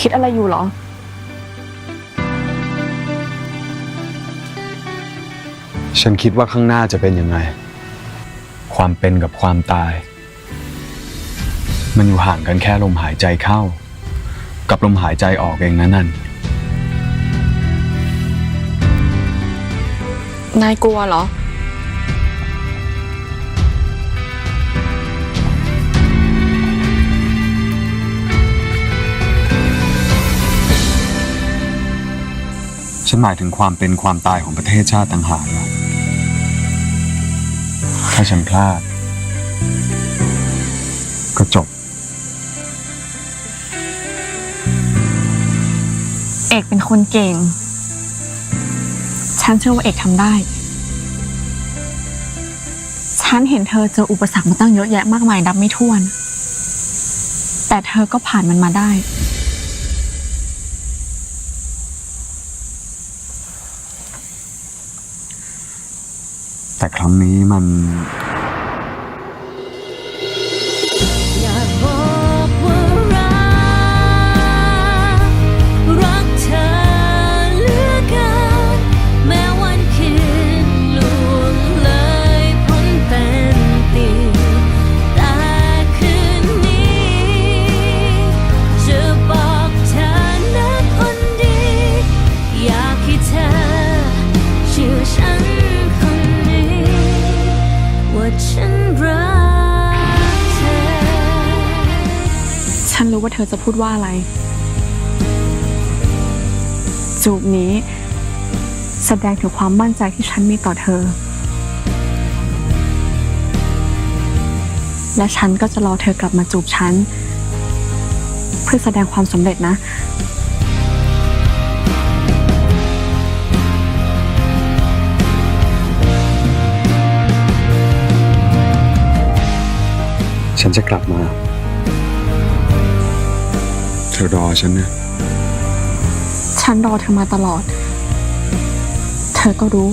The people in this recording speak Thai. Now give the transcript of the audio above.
คิดอะไรอยู่เหรอ ฉันคิดว่าข้างหน้าจะเป็นยังไง ความเป็นกับความตาย มันอยู่ห่างกันแค่ลมหายใจเข้า กับลมหายใจออกเองนะนั่น นายกลัวเหรอ ฉันหมายถึงความเป็นความตายของประเทศชาติต่างหากนะถ้าฉันพลาด ก็จบ เอกเป็นคนเก่ง ฉันเชื่อว่าเอกทำได้ ฉันเห็นเธอเจออุปสรรคมาตั้งเยอะแยะมากมายนับไม่ถ้วน แต่เธอก็ผ่านมันมาได้ แต่ครั้งนี้มัน ฉันรู้ว่าเธอจะพูดว่าอะไร จูบนี้ แสดงถึงความมั่นใจที่ฉันมีต่อเธอ และฉันก็จะรอเธอกลับมาจูบฉัน เพื่อแสดงความสำเร็จนะฉันจะกลับมา ธอรอฉันนะ ฉันรอเธอมาตลอด เธอก็รู้